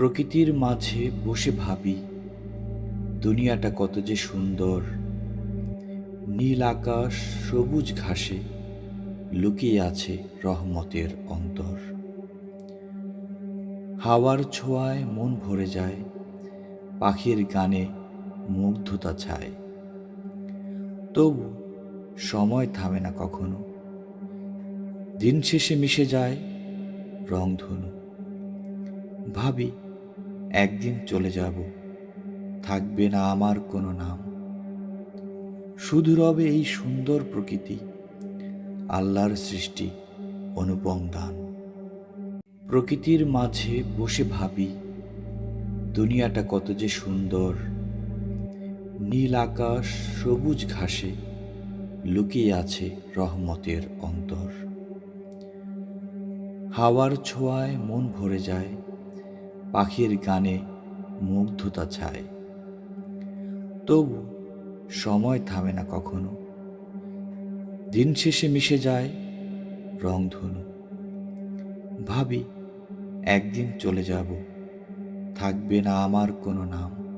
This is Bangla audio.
প্রকৃতির মাঝে বসে ভাবি, দুনিয়াটা কত যে সুন্দর। নীল আকাশ, সবুজ ঘাসে লুকিয়ে আছে রহমতের অন্তর। হাওয়ার ছোঁয়ায় মন ভরে যায়, পাখির গানে মুগ্ধতা ছায়। তবু সময় থামে না কখনো। দিন শেষে মিশে যায় রংধনু। ভাবি একদিন চলে যাব। থাকবে না আমার কোনো নাম। শুধু রবে এই সুন্দর প্রকৃতি, আল্লাহর সৃষ্টি, অনুপম দান। প্রকৃতির মাঝে বসে ভাবি, দুনিয়াটা কত যে সুন্দর। নীল আকাশ, সবুজ ঘাসে লুকিয়ে আছে রহমতের অন্তর। হাওয়ার ছোঁয়ায় মন ভরে যায় পাখির গানে মুগ্ধতা ছায়। তবু সময় থামে না কখনো। দিন শেষে মিশে যায় রংধনু ভাবি, একদিন চলে যাব। থাকবে না আমার কোনো নাম।